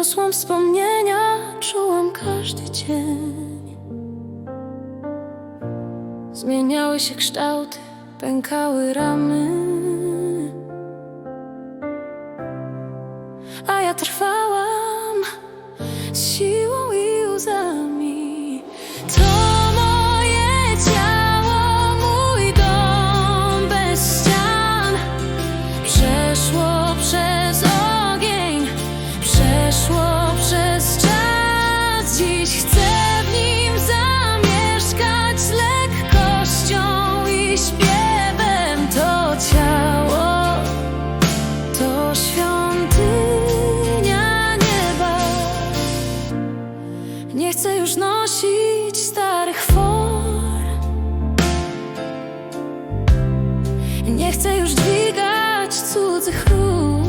Niosłam wspomnienia, czułam każdy dzień. Zmieniały się kształty, pękały ramy. A ja trwałam z dźwigać cudzych ról.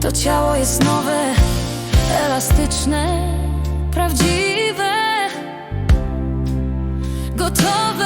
To ciało jest nowe, elastyczne, prawdziwe, gotowe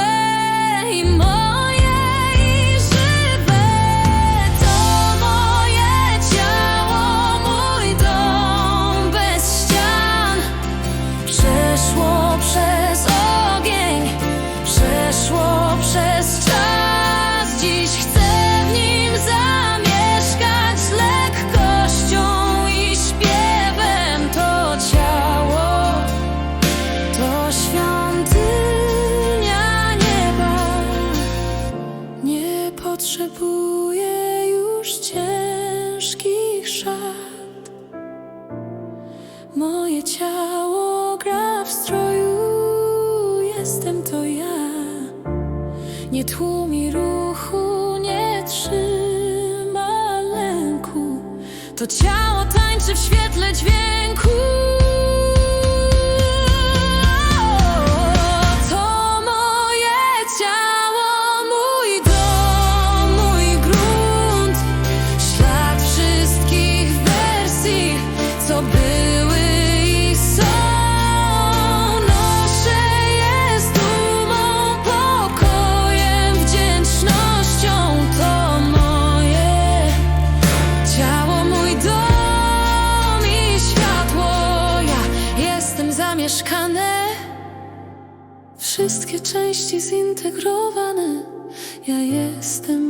świątynia nieba. Nie potrzebuję już ciężkich szat. Moje ciało gra w stroju, jestem to ja. Nie tłumi ruchu, nie trzyma lęku. To ciało tańczy w świetle dźwięku. Zamieszkane. Wszystkie części zintegrowane. Ja jestem